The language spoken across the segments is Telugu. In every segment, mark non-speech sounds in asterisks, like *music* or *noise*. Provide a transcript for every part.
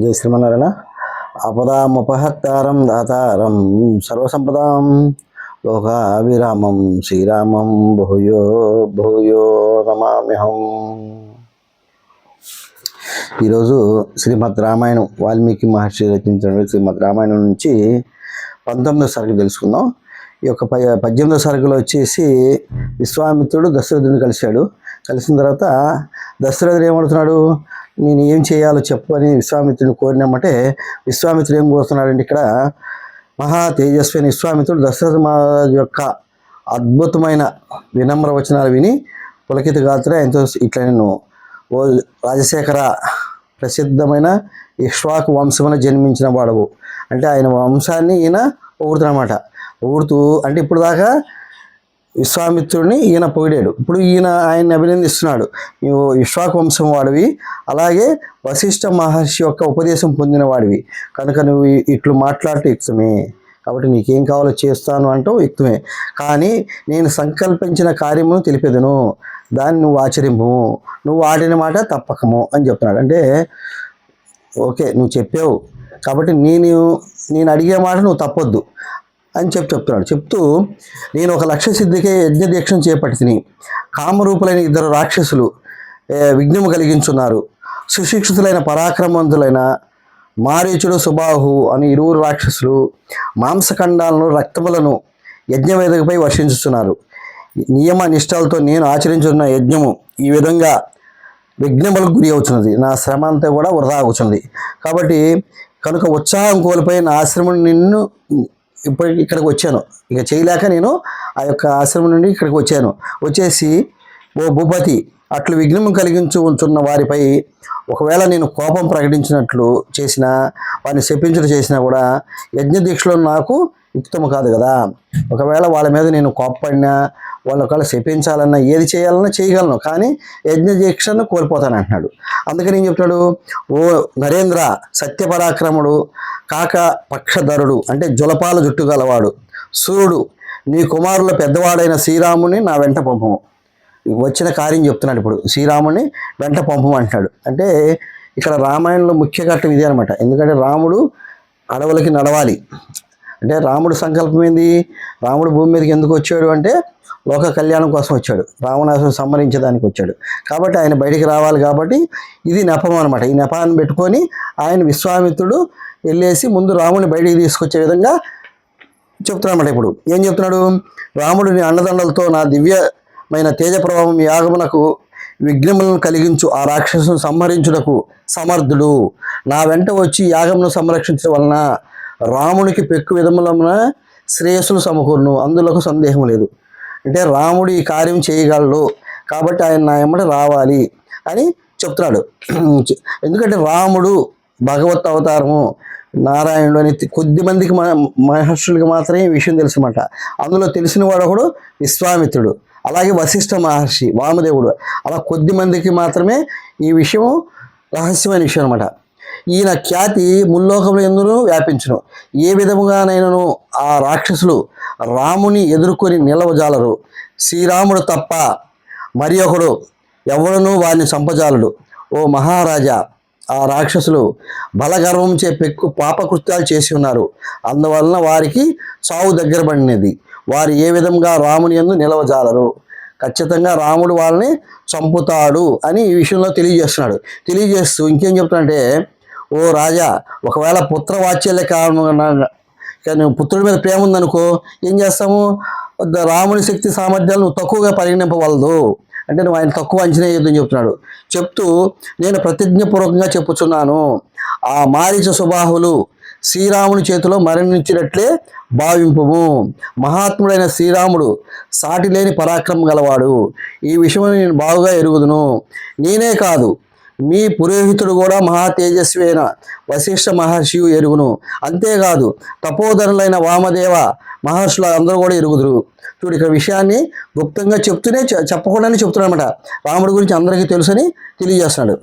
జై శ్రీమన్నారాయణ. అపదాముపహత్తారం దాతారం సర్వసంపదాం లోకాభిరామం శ్రీరామం భూయో భూయో నమామ్యహం. ఈరోజు శ్రీమద్ రామాయణం వాల్మీకి మహర్షి రచించిన శ్రీమద్ రామాయణం నుంచి పంతొమ్మిదో సరుకు తెలుసుకుందాం. ఈ యొక్క ప పద్దెనిమిదో సరుకులో వచ్చేసి విశ్వామిత్రుడు దశరథుని కలిశాడు. కలిసిన తర్వాత దశరథుడు ఏమడుతున్నాడు నేను ఏం చేయాలో చెప్పు అని విశ్వామిత్రుని కోరినామంటే విశ్వామిత్రుడు ఏం కోరుతున్నాడంటే ఇక్కడ మహా తేజస్విని విశ్వామిత్రుడు దశరథ మహారాజు యొక్క అద్భుతమైన వినమ్ర వచనాలు విని పులకిత గాత్ర ఎంతో ఇట్లా నేను ఓ రాజశేఖర ప్రసిద్ధమైన ఇక్ష్వాకు వంశమున జన్మించిన వాడవు. అంటే ఆయన వంశాన్ని ఈయన పొగుడుతున్నమాట. పొగుడుతూ అంటే ఇప్పుడు దాకా విశ్వామిత్రుడిని ఈయన పొగిడాడు. ఇప్పుడు ఈయన ఆయన్ని అభినందిస్తున్నాడు. నువ్వు విశ్వాక వంశం వాడివి అలాగే వశిష్ఠ మహర్షి యొక్క ఉపదేశం పొందిన వాడివి. కనుక నువ్వు ఇట్లు మాట్లాడటం యుక్తమే. కాబట్టి నీకేం కావాలో చేస్తాను అంటూ యుక్తమే. కానీ నేను సంకల్పించిన కార్యమును తెలిపేదను. దాన్ని నువ్వు ఆచరింపు. నువ్వు ఆడిన మాట తప్పకము అని చెప్తున్నాడు. అంటే ఓకే నువ్వు చెప్పావు. కాబట్టి నేను నేను అడిగే మాట నువ్వు తప్పొద్దు. అని చెప్పి చెప్తున్నాడు. చెప్తూ నేను ఒక లక్ష్య సిద్ధికే యజ్ఞ దీక్షను చేపట్టిని కామరూపులైన ఇద్దరు రాక్షసులు విఘ్నము కలిగించున్నారు. సుశిక్షితులైన పరాక్రమవంతులైన మారీచుడు సుబాహు అని ఇరువురు రాక్షసులు మాంసఖండాలను రక్తములను యజ్ఞవేదికపై వర్షించుతున్నారు నియమ నిష్టాలతో నేను ఆచరించున్న యజ్ఞము ఈ విధంగా విఘ్నములకు గురి అవుతున్నది నా శ్రమ అంతా కూడా వృధా అవుతుంది కాబట్టి కనుక ఉత్సాహం కోల్పోయిన నా ఆశ్రమం నిన్ను ఇప్పుడు ఇక్కడికి వచ్చాను. ఇక చేయలేక నేను ఆ యొక్క ఆశ్రమం నుండి ఇక్కడికి వచ్చాను. వచ్చేసి ఓ భూపతి అట్లు విఘ్నం కలిగించు ఉంచున్న వారిపై ఒకవేళ నేను కోపం ప్రకటించినట్లు చేసినా వారిని శపించడం చేసినా కూడా యజ్ఞ దీక్షలో నాకు యుక్తము కాదు కదా. ఒకవేళ వాళ్ళ మీద నేను కోప్పడినా వాళ్ళ ఒకవేళ శపించాలన్నా ఏది చేయాలన్నా చేయగలను కానీ యజ్ఞ దీక్షను కోల్పోతాను అంటున్నాడు అందుకని ఏం చెప్తాడు ఓ నరేంద్ర సత్యపరాక్రముడు కాక పక్షధరుడు అంటే జులపాల జుట్టు గలవాడు సూర్యుడు నీ కుమారుల పెద్దవాడైన శ్రీరాముని నా వెంట పంపము వచ్చిన కార్యం చెప్తున్నాడు ఇప్పుడు శ్రీరాముని వెంట పంపమంటున్నాడు అంటే ఇక్కడ రామాయణంలో ముఖ్య ఘట్టం ఇదే అనమాట ఎందుకంటే రాముడు అడవులకి నడవాలి. అంటే రాముడు సంకల్పం ఏంది? రాముడు భూమి మీదకి ఎందుకు వచ్చాడు అంటే లోక కళ్యాణం కోసం వచ్చాడు. రావణాసుని సంహరించడానికి వచ్చాడు. కాబట్టి ఆయన బయటికి రావాలి కాబట్టి ఇది నెపం అనమాట ఈ నెపాన్ని పెట్టుకొని ఆయన విశ్వామిత్రుడు వెళ్ళేసి ముందు రాముని బయటికి తీసుకొచ్చే విధంగా చెప్తున్నాడు ఇప్పుడు. ఏం చెప్తున్నాడు? రాముడు నీ అండదండలతో నా దివ్యమైన తేజ ప్రభావం యాగమునకు విఘ్నములను కలిగించు. ఆ రాక్షసును సంహరించుటకు సమర్థుడు. నా వెంట వచ్చి యాగమును సంరక్షించడం వలన రామునికి పెక్కు విధములమున శ్రేయస్సులు సమకూరును. అందులో సందేహం లేదు. అంటే రాముడు ఈ కార్యం చేయగలడు కాబట్టి ఆయన నా ఎమ్మట రావాలి అని చెప్తున్నాడు. *clears throat* ఎందుకంటే రాముడు భగవత్ అవతారము నారాయణుడు అని కొద్ది మందికి మహర్షులకి మాత్రమే ఈ విషయం తెలుసు అందులో తెలిసిన వాడు ఒకడు విశ్వామిత్రుడు అలాగే వశిష్ఠ మహర్షి వామదేవుడు అలా కొద్ది మందికి మాత్రమే ఈ విషయం రహస్యమైన విషయం అనమాట ఈయన ఖ్యాతి ముల్లోకములు ఎందును వ్యాపించును. ఏ విధముగానైనను ఆ రాక్షసులు రాముని ఎదుర్కొని నిలవజాలరు. శ్రీరాముడు తప్ప మరి ఒకడు ఎవడనూ వారిని సంపజాలడు ఓ మహారాజా ఆ రాక్షసులు బలగర్వంచే పెక్కు పాపకృత్యాలు చేసి ఉన్నారు. అందువలన వారికి చావు దగ్గర పడినది. వారు ఏ విధంగా రాముని ఎందు నిలవజాలరు? ఖచ్చితంగా రాముడు వాళ్ళని చంపుతాడు అని ఈ విషయంలో తెలియజేస్తున్నాడు. తెలియజేస్తూ ఇంకేం చెప్తున్నాడంటే ఓ రాజా ఒకవేళ పుత్ర వాత్సల్య కారణంగా కానీ పుత్రుడి మీద ప్రేమ ఉందనుకో ఏం చేస్తాము? రాముని శక్తి సామర్థ్యాలు నువ్వు తక్కువగా పరిగణింపవలదు. అంటే నువ్వు ఆయన తక్కువ అంచనా వేయొద్దని చెప్తున్నాడు. చెప్తూ నేను ప్రతిజ్ఞపూర్వకంగా చెప్పుచున్నాను. ఆ మారీచ సుబాహులు శ్రీరాముని చేతిలో మరణించినట్లే భావింపము. మహాత్ముడైన శ్రీరాముడు సాటి లేని పరాక్రమం గలవాడు. ఈ విషయం నేను బాగుగా ఎరుగుదును. నేనే కాదు మీ పురోహితుడు కూడా మహా తేజస్వి అయిన వశిష్ఠ మహర్షి ఎరుగును. అంతేకాదు తపోధనులైన వామదేవ మహర్షులు అందరూ కూడా ఎరుగుదురు. చూడు ఇక్కడ విషయాన్ని గుప్తంగా చెప్తూనే చె- చెప్పకుండానే చెప్తున్నాడు అనమాట రాముడి గురించి అందరికీ తెలుసని తెలియజేస్తున్నాడు.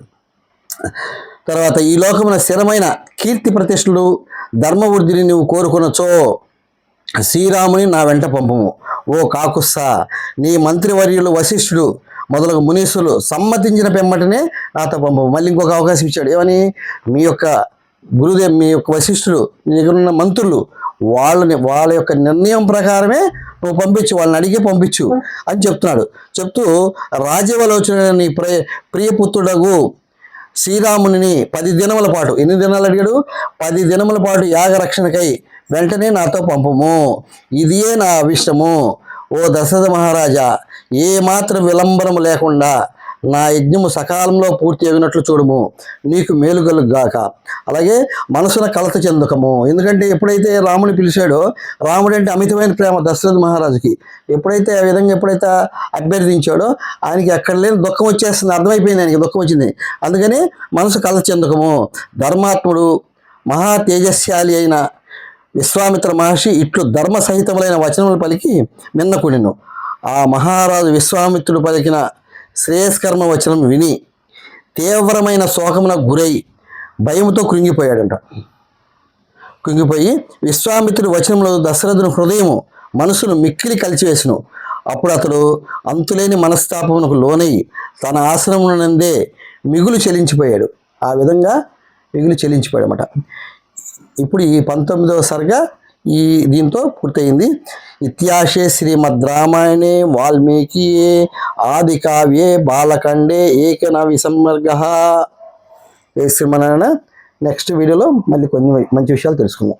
తర్వాత ఈ లోకమున స్థిరమైన కీర్తి ప్రతిష్టలు ధర్మవృద్ధిని నువ్వు కోరుకునచో శ్రీరాముని నా వెంట పంపము. ఓ కాకుస్సా నీ మంత్రివర్యులు వశిష్ఠుడు మొదలగు మునీసులు సమ్మతించిన పెమ్మటనే నాతో పంపము మళ్ళీ ఇంకొక అవకాశం ఇచ్చాడు. ఏమని? మీ యొక్క గురుదేవ్ మీ యొక్క వశిష్ఠుడు మీ దగ్గర ఉన్న మంత్రులు వాళ్ళని వాళ్ళ యొక్క నిర్ణయం ప్రకారమే నువ్వు పంపించు వాళ్ళని అడిగి పంపించు అని చెప్తున్నాడు. చెప్తూ రాజవలోచన నీ ప్రియ ప్రియపుత్రుడగు శ్రీరాముని పది దినముల పాటు ఎన్ని దినాలు అడిగాడు? పది దినముల పాటు యాగ రక్షణకై వెంటనే నాతో పంపము. ఇదియే నా అభిష్టము. ఓ దశరథ మహారాజా ఏమాత్రం విలంబనం లేకుండా నా యజ్ఞము సకాలంలో పూర్తి అయినట్లు చూడము. నీకు మేలు కలుగుగాక అలాగే మనసున కలత చెందుకము. ఎందుకంటే ఎప్పుడైతే రాముని పిలిచాడో రాముడు అంటే అమితమైన ప్రేమ దశరథ మహారాజుకి. ఎప్పుడైతే ఆ విధంగా ఎప్పుడైతే అభ్యర్థించాడో ఆయనకి అక్కడ లేని దుఃఖం వచ్చేస్తుంది అర్థమైపోయింది ఆయనకి దుఃఖం వచ్చింది. అందుకని మనసు కలత చెందుకము. ధర్మాత్ముడు మహా తేజస్శాలి అయిన విశ్వామిత్ర మహర్షి ఇట్లు ధర్మ సహితములైన వచనములు పలికి మిన్నకుడిను ఆ మహారాజు విశ్వామిత్రుడు పలికిన శ్రేయస్కర్మ వచనం విని తీవ్రమైన శోకమున గురై భయంతో కృంగిపోయాడంట. కృంగిపోయి విశ్వామిత్రుడి వచనంలో దశరథుని హృదయము మనసును మిక్కిలి కలిచివేసును. అప్పుడు అతడు అంతులేని మనస్తాపమునకు లోనై తన ఆశ్రమనందే మిగులు చెలించిపోయాడు. ఆ విధంగా మిగులు చెల్లించిపోయాడు అన్నమాట ఇప్పుడు ఈ పంతొమ్మిదవ సరిగా ఈ దీంతో పూర్తయింది. ఇత్యాశే శ్రీమద్ రామాయణే వాల్మీకి ఆది కావ్యే బాలకండే ఏకనవి సంవర్గ శ్రీమనారాయణ నెక్స్ట్ వీడియోలో మళ్ళీ కొన్ని మంచి విషయాలు తెలుసుకుందాం.